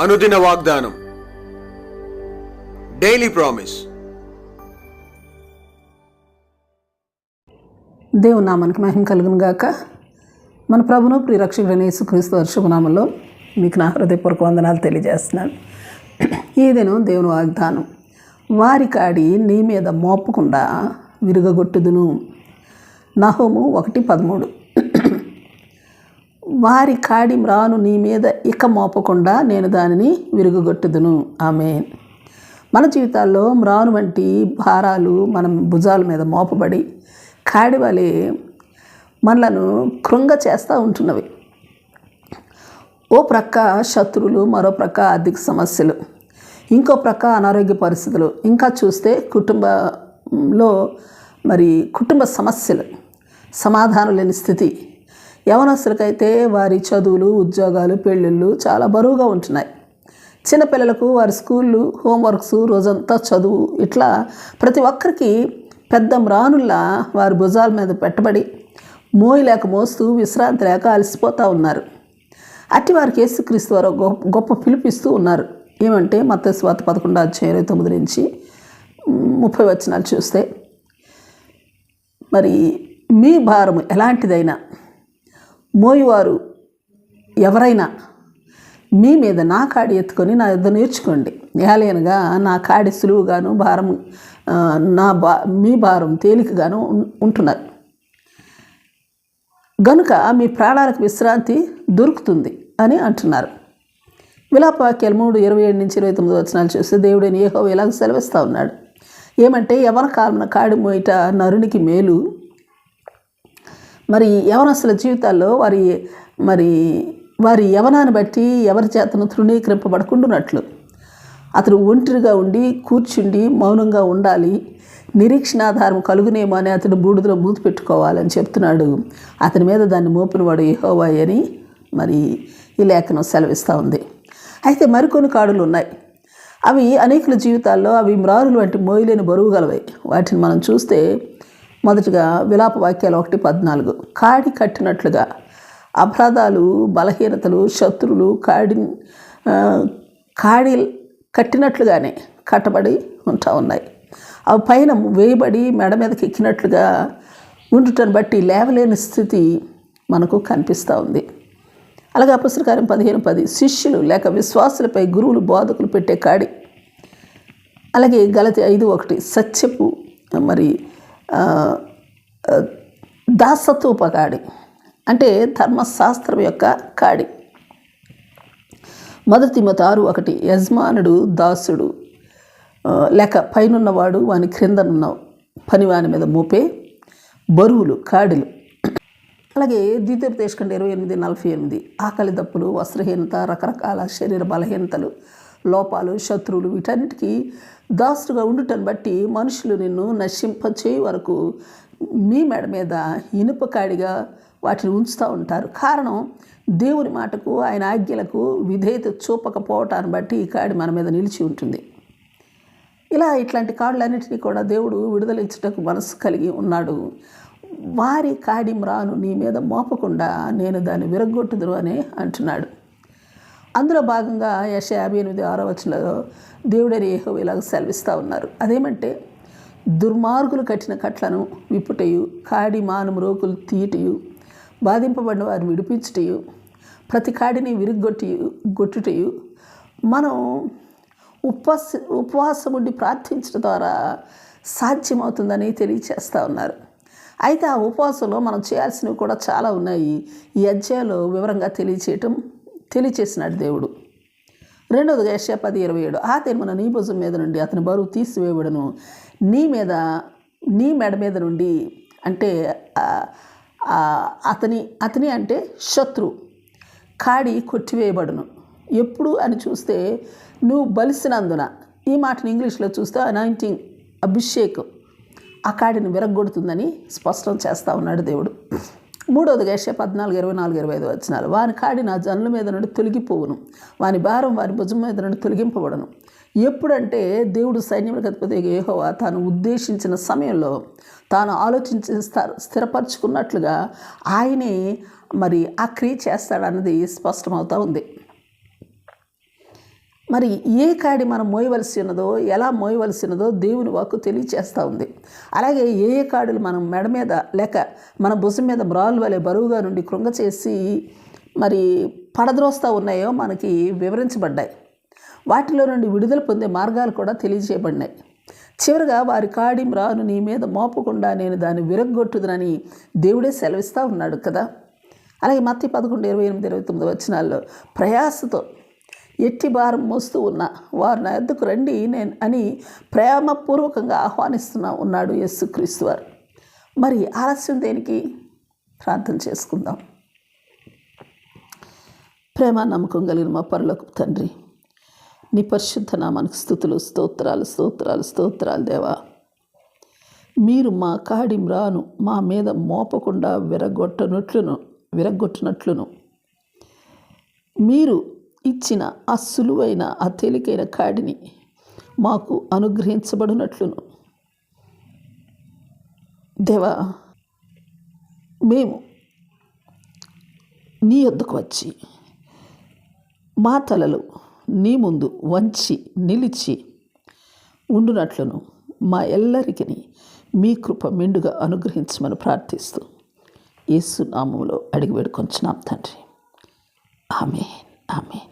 అనుదిన వాగ్దానం. Daily promise దేవుని నామానికి మహిమ కలుగును గాక. మన ప్రభును ప్రియరక్షకుడైన యేసుక్రీస్తు వర్షభనామంలో మీకు నా హృదయపూర్వక వందనాలు తెలియజేస్తున్నాను. ఈ దినం దేవుని వాగ్దానం. వారి కాడి నీ మీద మోపకుండా విరుగగొట్టుదును. నహోము ఒకటి పదమూడు. వారి కాడి మ్రాను నీ మీద ఇక మోపకుండా నేను దానిని విరుగుగొట్టుదును. ఆమె మన జీవితాల్లో మ్రాను వంటి భారాలు మనం భుజాల మీద మోపబడి కాడి వలె మనలను కృంగ చేస్తూ ఉంటున్నవి. ఓ ప్రక్క శత్రువులు మరో ప్రక్క ఆర్థిక సమస్యలు ఇంకో ప్రక్క అనారోగ్య పరిస్థితులు. ఇంకా చూస్తే కుటుంబంలో మరి కుటుంబ సమస్యలు సమాధానం లేని స్థితి. యవనస్తులకైతే వారి చదువులు ఉద్యోగాలు పెళ్ళిళ్ళు చాలా బరువుగా ఉంటున్నాయి. చిన్నపిల్లలకు వారి స్కూళ్ళు హోంవర్క్స్ రోజంతా చదువు ఇట్లా ప్రతి ఒక్కరికి పెద్ద మ్రానుల్లా వారి భుజాల మీద పెట్టబడి మోయలేక మోస్తూ విశ్రాంతి లేక అలసిపోతూ ఉన్నారు. అట్టి వారికి యేసుక్రీస్తు వారు గొప్ప గొప్ప పిలిపిస్తూ ఉన్నారు. ఏమంటే మత స్వాత పదకొండు అధ్యాయం ఇరవై తొమ్మిది నుంచి ముప్పై వచనాలు చూస్తే మరి మీ భారము ఎలాంటిదైనా మోయివారు ఎవరైనా మీ మీద నా కాడి ఎత్తుకొని నా యుద్ధ నేర్చుకోండి. ఏలైనగా నా కాడి సులువుగాను భారం నా బా మీ భారం తేలికగాను ఉం- ఉంటున్నారు. గనుక మీ ప్రాణాలకు విశ్రాంతి దొరుకుతుంది అని అంటున్నారు. విలాపవాక్యాలు మూడు ఇరవై ఏడు నుంచి ఇరవై తొమ్మిది వచనాలు చూస్తే దేవుడని ఏహో ఇలాగ సెలవిస్తూ ఉన్నాడు. ఏమంటే యవన కాలమున కాడి మోయిట నరునికి మేలు మరి యవనస్తుల జీవితాల్లో వారి మరి వారి యవనాన్ని బట్టి ఎవరి చేతను తృణీకరింపబడుకుంటున్నట్లు అతను ఒంటరిగా ఉండి కూర్చుండి మౌనంగా ఉండాలి. నిరీక్షణాధారం కలుగునేమో అని అతను బూడిదలో మూతి పెట్టుకోవాలని చెప్తున్నాడు. అతని మీద దాన్ని మోపినవాడు యెహోవాయ్ అని మరి ఈ లేఖనం సెలవిస్తూ ఉంది. అయితే మరికొన్ని కాడులు ఉన్నాయి. అవి అనేకుల జీవితాల్లో అవి మ్రారులు వంటి మోయలేని బరువు గలవై వాటిని మనం చూస్తే మొదటగా విలాప వాక్యాలు ఒకటి పద్నాలుగు. కాడి కట్టినట్లుగా అపరాధాలు బలహీనతలు శత్రువులు కాడి కాడి కట్టినట్లుగానే కట్టబడి ఉంటా ఉన్నాయి. అవి పైన వేయబడి మెడ మీదకి ఎక్కినట్లుగా ఉండుటను బట్టి లేవలేని స్థితి మనకు కనిపిస్తూ ఉంది. అలాగే అపుస్తకారం పదిహేను పది. శిష్యులు లేక విశ్వాసులపై గురువులు బోధకులు పెట్టే కాడి. అలాగే గలతి ఐదు ఒకటి. సత్యపు మరి దాసత్వపు కాడి అంటే ధర్మశాస్త్రం యొక్క కాడి. మొదటి మతారు ఒకటి యజమానుడు దాసుడు లేక పైనున్నవాడు వాని క్రిందనున్న పనివాని మీద మోపే బరువులు కాడిలు. అలాగే ద్వితీయోపదేశ ఇరవై ఎనిమిది నలభై ఎనిమిది ఆకలి దప్పులు వస్త్రహీనత రకరకాల శరీర బలహీనతలు లోపాలు శత్రువులు వీటన్నిటికీ దాసుడుగా ఉండుటను బట్టి మనుషులు నిన్ను నశింపచే వరకు మీ మెడ మీద ఇనుప కాడిగా వాటిని ఉంచుతూ ఉంటారు. కారణం దేవుని మాటకు ఆయన ఆజ్ఞలకు విధేయత చూపకపోవటాన్ని బట్టి ఈ కాడి మన మీద నిలిచి ఉంటుంది. ఇలా ఇట్లాంటి కాళ్ళన్నింటినీ కూడా దేవుడు విడుదల ఇచ్చుటకు మనసు కలిగి ఉన్నాడు. వారి కాడి మ్రాను నీ మీద మోపకుండా నేను దాన్ని విరగొట్టుదురు అని అంటున్నాడు. అందులో భాగంగా యశ యాభై ఎనిమిది ఆరో వచనంలో దేవుడని ఏహో ఇలాగ సెలవిస్తూ ఉన్నారు. అదేమంటే దుర్మార్గులు కట్టిన కట్లను విప్పుటయు కాడి మానము రోకులు తీయటయు బాధింపబడిన వారిని విడిపించుటయు ప్రతి కాడిని విరిగొట్టియు గొట్టుటయు మనం ఉపవాస ఉపవాసం ఉండి ప్రార్థించడం ద్వారా సాధ్యమవుతుందని తెలియచేస్తూ ఉన్నారు. అయితే ఆ ఉపవాసంలో మనం చేయాల్సినవి కూడా చాలా ఉన్నాయి. ఈ అధ్యాయంలో వివరంగా తెలియచేయటం తెలియచేసినాడు దేవుడు. రెండవదిగా యెషయా పది ఇరవై ఏడు ఆ తెరుమన నీ భుజం మీద నుండి అతని బరువు తీసివేయబడను. నీ మీద నీ మెడ మీద నుండి అంటే అతని అతని అంటే శత్రు. కాడి కొట్టివేయబడును. ఎప్పుడు అని చూస్తే నువ్వు బలిసినందున. ఈ మాటను ఇంగ్లీష్లో చూస్తే అనాయింటింగ్ అభిషేక్. ఆ కాడిని విరగొడుతుందని స్పష్టం చేస్తూ ఉన్నాడు దేవుడు. మూడోది గేష పద్నాలుగు ఇరవై నాలుగు ఇరవై ఐదు వచ్చినారు వాని కాడి నా జనుల మీద నుండి తొలగిపోవును. వాని భారం వారి భుజం మీద నుండి తొలగింపబడను. ఎప్పుడంటే దేవుడు సైన్యములకు అధిపతి యెహోవా తాను ఉద్దేశించిన సమయంలో తాను ఆలోచించి స్థ- స్థిరపరచుకున్నట్లుగా ఆయనే మరి ఆ క్రియ చేస్తాడన్నది స్పష్టమవుతూ ఉంది. మరి ఏ కాడి మనం మోయవలసి ఉన్నదో ఎలా మోయవలసి ఉన్నదో దేవుని వాక్కు తెలియచేస్తూ ఉంది. అలాగే ఏ ఏ కాడులు మనం మెడ మీద లేక మన భుజం మీద మ్రాలు వలె బరువుగా నుండి కృంగ చేసి మరి పడద్రోస్తూ ఉన్నాయో మనకి వివరించబడ్డాయి. వాటిలో నుండి విడుదల పొందే మార్గాలు కూడా తెలియజేయబడినాయి. చివరిగా వారి కాడి మ్రాను నీ మీద మోపకుండా నేను దాన్ని విరగ్గొట్టుదనని దేవుడే సెలవిస్తూ ఉన్నాడు కదా. అలాగే మత్తి పదకొండు ఇరవై ఎనిమిది ఇరవై తొమ్మిది వచ్చినాల్లో ప్రయాసతో ఎట్టి భారం మోస్తూ ఉన్న వారు నా ఎద్దుకు రండి నేను అని ప్రేమపూర్వకంగా ఆహ్వానిస్తున్నా ఉన్నాడు యేసుక్రీస్తు వారు. మరి ఆలస్యం దేనికి? ప్రార్థన చేసుకుందాం. ప్రేమ నమ్మకం కలిగిన మా పరులకు తండ్రి నీ పరిశుద్ధ నామానికి స్థుతులు స్తోత్రాలు స్తోత్రాలు స్తోత్రాలు దేవా. మీరు మా కాడి మ్రాను మా మీద మోపకుండా విరగొట్టనట్లును విరగొట్టినట్లును. మీరు ఇచ్చిన ఆ సులువైన ఆ తేలికైన కాడిని మాకు అనుగ్రహించబడినట్లును. దేవా మేము నీ వద్దకు వచ్చి మా తలలు నీ ముందు వంచి నిలిచి ఉండునట్లును. మా ఎల్లరికి మీ కృప మెండుగా అనుగ్రహించమని ప్రార్థిస్తూ యేసు నామంలో అడిగి వేడుకొంచున్నాం తండ్రి. ఆమె ఆమె